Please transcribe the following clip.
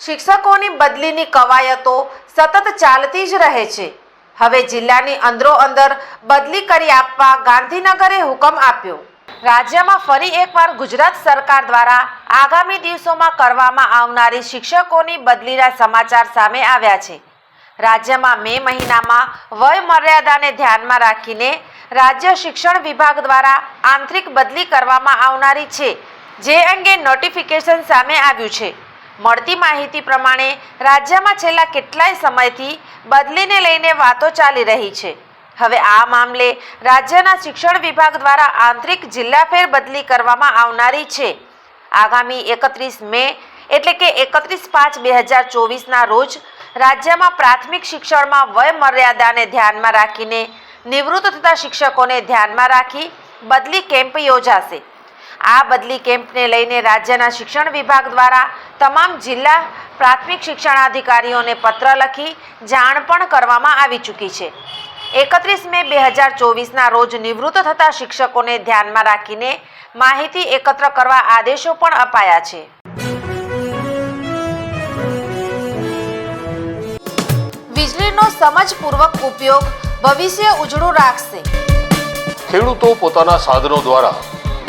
શિક્ષકોની બદલીની કવાયતો સતત ચાલતી જ રહે છે. હવે જિલ્લાની અંદરો અંદર બદલી કરી આપવા ગાંધીનગરે હુકમ આપ્યો. રાજ્યમાં ફરી એકવાર ગુજરાત સરકાર દ્વારા આગામી દિવસોમાં કરવામાં આવનારી શિક્ષકોની બદલીના સમાચાર સામે આવ્યા છે. રાજ્યમાં મે મહિનામાં વય મર્યાદાને ધ્યાનમાં રાખીને રાજ્ય શિક્ષણ વિભાગ દ્વારા આંતરિક બદલી કરવામાં આવનારી છે, જે અંગે નોટિફિકેશન સામે આવ્યું છે. મળતી માહિતી પ્રમાણે રાજ્યમાં છેલ્લા કેટલાય સમયથી બદલીને લઈને વાતો ચાલી રહી છે. હવે આ મામલે રાજ્યના શિક્ષણ વિભાગ દ્વારા આંતરિક જિલ્લા ફેર બદલી કરવામાં આવનારી છે. આગામી એકત્રીસ મે એટલે કે એકત્રીસ પાંચ બે હજાર ચોવીસના રોજ રાજ્યમાં પ્રાથમિક શિક્ષણમાં વય મર્યાદાને ધ્યાનમાં રાખીને નિવૃત્ત થતા શિક્ષકોને ધ્યાનમાં રાખી બદલી કેમ્પ યોજાશે. આ બદલી કેમ્પને લઈને રાજ્યના શિક્ષણ વિભાગ દ્વારા તમામ જિલ્લા પ્રાથમિક શિક્ષણાધિકારીઓને પત્ર લખી જાણ પણ કરવામાં આવી ચૂકી છે. એકત્રીસ મે બે હજાર ચોવીસના રોજ નિવૃત્ત થતા શિક્ષકોને ધ્યાનમાં રાખીને માહિતી એકત્ર કરવા આદેશો પણ અપાયા છે. વીજળીનો સમજપૂર્વક ઉપયોગ ભવિષ્ય ઉજળું રાખશે. ખેડૂતો પોતાના સાધનો દ્વારા